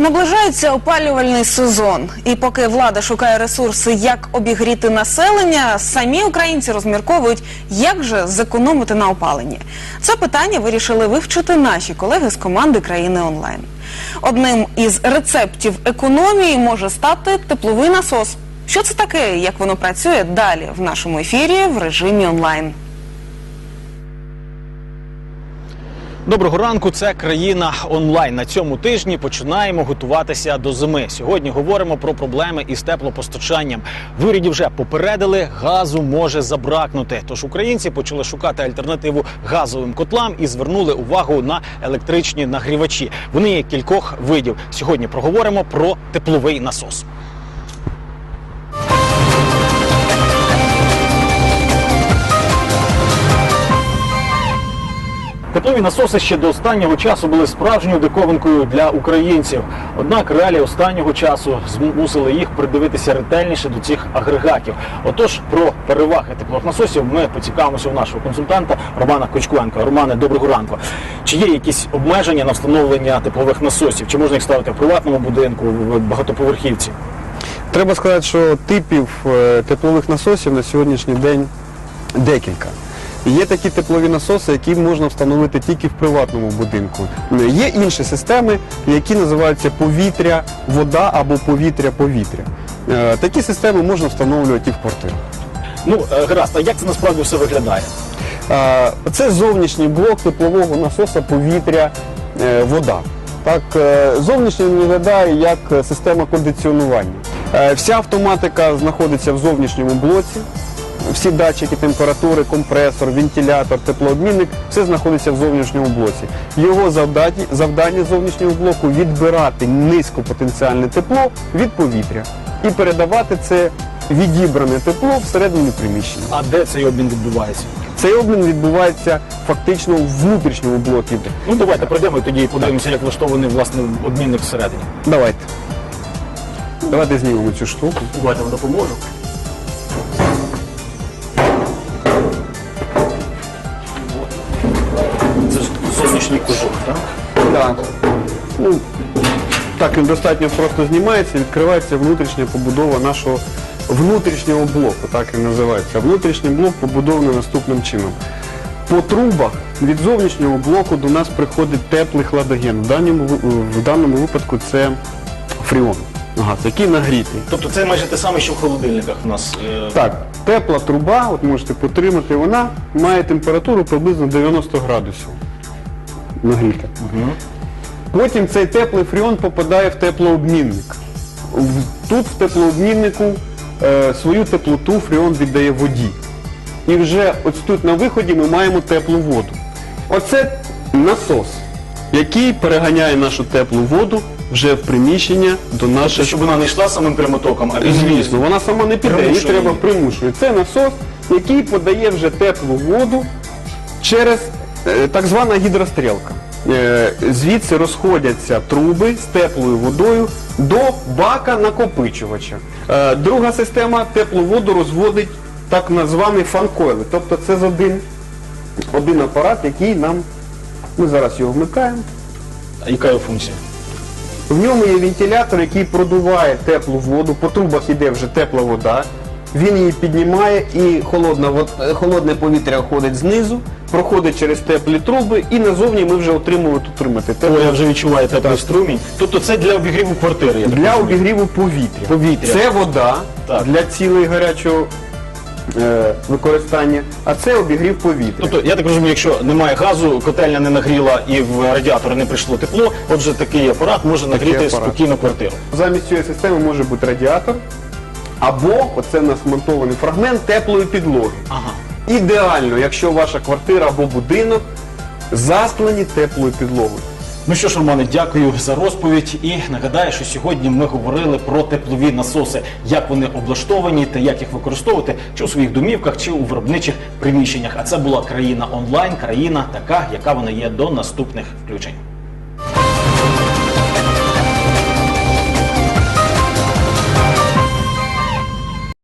Наближається опалювальний сезон, і поки влада шукає ресурси, як обігріти населення, самі українці розмірковують, як же зекономити на опаленні. Це питання вирішили вивчити наші колеги з команди країни онлайн. Одним із рецептів економії може стати тепловий насос. Що це таке, як воно працює далі в нашому ефірі в режимі онлайн. Доброго ранку, це країна онлайн. На цьому тижні починаємо готуватися до зими. Сьогодні говоримо про проблеми із теплопостачанням. В уряді вже попередили, газу може забракнути. Тож українці почали шукати альтернативу газовим котлам і звернули увагу на електричні нагрівачі. Вони є кількох видів. Сьогодні проговоримо про тепловий насос. Теплові насоси ще до останнього часу були справжньою диковинкою для українців. Однак реалії останнього часу змусили їх придивитися ретельніше до цих агрегатів. Отож, про переваги теплових насосів ми поцікавимося у нашого консультанта Романа Кочкуенка. Романе, доброго ранку. Чи є якісь обмеження на встановлення теплових насосів? Чи можна їх ставити в приватному будинку, в багатоповерхівці? Треба сказати, що типів е, теплових насосів на сьогоднішній день декілька. Є такі теплові насоси, які можна встановити тільки в приватному будинку. Є інші системи, які називаються повітря, вода або повітря-повітря. Е, Такі системи можна встановлювати і в квартирах. Ну, е, гаразд, а як це насправді все виглядає? Е, Це зовнішній блок теплового насоса повітря, вода. Так, зовнішній виглядає як система кондиціонування. Вся автоматика знаходиться в зовнішньому блоці. Всі датчики температури, компресор, вентилятор, теплообмінник все знаходиться в зовнішньому блоці. Його завдання, завдання зовнішнього блоку відбирати низькопотенціальне тепло від повітря і передавати це відібране тепло всередину приміщення. А де цей обмін відбувається? Цей обмін відбувається фактично в внутрішньому блокі. Ну давайте пройдемо і тоді подивимося, як влаштований власне обмінник всередині. Давайте. Давайте знімемо цю штуку. Давайте вам допоможу. Зовнішній кожух, так? Так. Ну, так він достатньо просто знімається, відкривається внутрішня побудова нашого внутрішнього блоку, так він називається. Внутрішній блок побудований наступним чином. По трубах від зовнішнього блоку до нас приходить теплий хладоген. В даному, в даному випадку це фріон. Газ, який нагрітий. Тобто це майже те саме, що в холодильниках у нас. е, Так, тепла труба, от можете потримати, вона має температуру приблизно 90 градусів. Нагріта. Потім цей теплий фріон попадає в теплообмінник. Тут в теплообміннику е, свою теплоту фріон віддає воді. І вже ось тут на виході ми маємо теплу воду. Оце насос, який переганяє нашу теплу воду вже в приміщення до Тобто, наших щоб вона не йшла самим прямотоком, а Звісно, вона сама не піде, її Примушує треба примушує. Це насос, який подає вже теплу воду через так звана гідрострілка. Е, Звідси розходяться труби з теплою водою до бака накопичувача. Е, Друга система теплу воду розводить так званий фанкойли. Тобто це з один, один апарат, який нам, ми зараз його вмикаємо. А яка його функція? В ньому є вентилятор, який продуває теплу воду, по трубах йде вже тепла вода. Він її піднімає і холодна, холодне повітря ходить знизу, проходить через теплі труби і назовні ми вже отримуємо отримати О, я вже відчуваю теплий струмінь. Тобто це для обігріву квартири. Я так для розумію. обігріву повітря. Повітря. Це вода Так. для цілей гарячого е, використання, а це обігрів повітря. Тобто, я так розумію, якщо немає газу, котельня не нагріла і в радіатор не прийшло тепло, отже, такий апарат може нагріти апарат. спокійно квартиру. Замість цієї системи може бути радіатор, або оце в нас монтований фрагмент теплої підлоги. Ага. Ідеально, якщо ваша квартира або будинок застлені теплою підлогою. Ну що ж, Романе, дякую за розповідь. І нагадаю, що сьогодні ми говорили про теплові насоси, як вони облаштовані та як їх використовувати чи у своїх домівках, чи у виробничих приміщеннях. А це була країна онлайн, країна така, яка вона є до наступних включень.